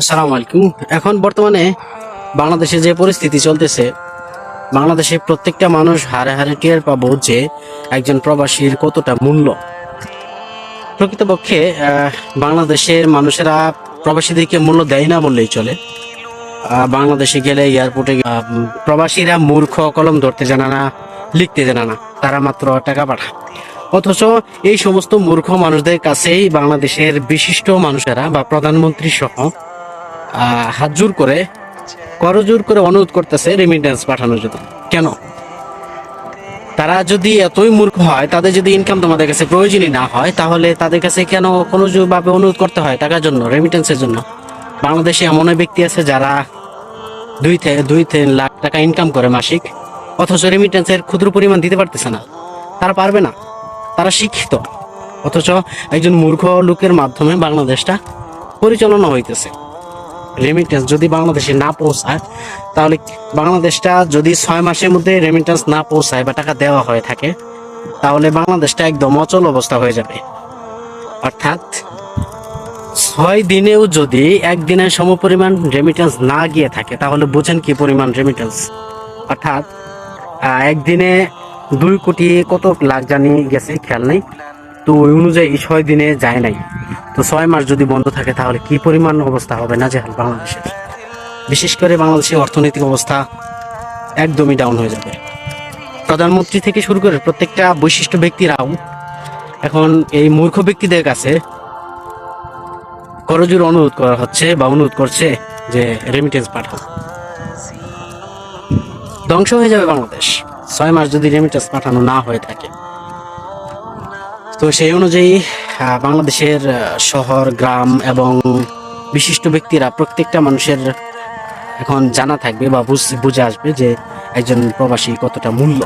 আসসালামু আলাইকুম। এখন বর্তমানে বাংলাদেশে যে পরিস্থিতি চলতেছে, বাংলাদেশে প্রত্যেকটা মানুষ হারে হারে টের পাবো যে একজন প্রবাসীর কতটা মূল্য। প্রকৃতপক্ষে বাংলাদেশের মানুষেরা প্রবাসীদেরকে মূল্য দেয় না বললেই চলে। বাংলাদেশে গেলে এয়ারপোর্টে প্রবাসীরা মূর্খ কলম ধরতে জানে না, লিখতে জানে না, তারা মাত্র টাকা পাঠায়। অথচ এই সমস্ত মূর্খ মানুষদের কাছেই বাংলাদেশের বিশিষ্ট মানুষেরা বা প্রধানমন্ত্রী সহ হাত জোর করে করজোর করে অনুরোধ করতেছে রেমিটেন্স পাঠানোর জন্য। কেন? তারা যদি এতই মূর্খ হয়, তাদের যদি ইনকাম তোমাদের কাছে প্রয়োজনই না হয়, তাহলে তাদের কাছে কেন কোনো ভাবে অনুরোধ করতে হয়? টাকার জন্য রেমিটেন্সের জন্য। বাংলাদেশে এমন ব্যক্তি আছে যারা দুই থেকে দুই তিন লাখ টাকা ইনকাম করে মাসিক, অথচ রেমিটেন্সের ক্ষুদ্র পরিমাণ দিতে পারতেছে না। তারা পারবে না। তারা শিক্ষিত। অথচ একজন মূর্খ লোকের মাধ্যমে বাংলাদেশটা পরিচালনা হইতেছে। রেমিটেন্স যদি বাংলাদেশে না পৌঁছায়, তাহলে বাংলাদেশটা যদি ছয় মাসের মধ্যে রেমিটেন্স না পৌঁছায় বা টাকা দেওয়া হয়ে থাকে, তাহলে বাংলাদেশটা একদম অচল অবস্থা হয়ে যাবে। অর্থাৎ ছয় দিনেও যদি একদিনের সমপরিমাণ রেমিটেন্স না গিয়ে থাকে, তাহলে বুঝেন কি পরিমাণ রেমিটেন্স অর্থাৎ একদিনে দুই কোটি কত লাখ জানি গেছে, খেয়াল নেই। তো ওই অনুযায়ী ছয় দিনে যায় নাই। তো ছয় মাস যদি বন্ধ থাকে, তাহলে কি পরিমাণ অবস্থা হবে? না জেহাল, বাংলাদেশের। বিশেষ করে বাংলাদেশের অর্থনৈতিক অবস্থা একদমই ডাউন হয়ে যাবে। প্রধানমন্ত্রী থেকে শুরু করে প্রত্যেকটা বৈশিষ্ট্য ব্যক্তিরাও এখন এই মূর্খ ব্যক্তিদের কাছে করজোর অনুরোধ করা হচ্ছে বা অনুরোধ করছে যে রেমিটেন্স পাঠাও। ধ্বংস হয়ে যাবে বাংলাদেশ। ছয় মাস যদি রেমিটেন্স পাঠানো না হয়ে থাকে তো সেই অনুযায়ী বাংলাদেশের শহর, গ্রাম এবং বিশিষ্ট ব্যক্তিরা প্রত্যেকটা মানুষের এখন জানা থাকবে বা বুঝ- বুঝে আসবে যে একজন প্রবাসী কতটা মূল্য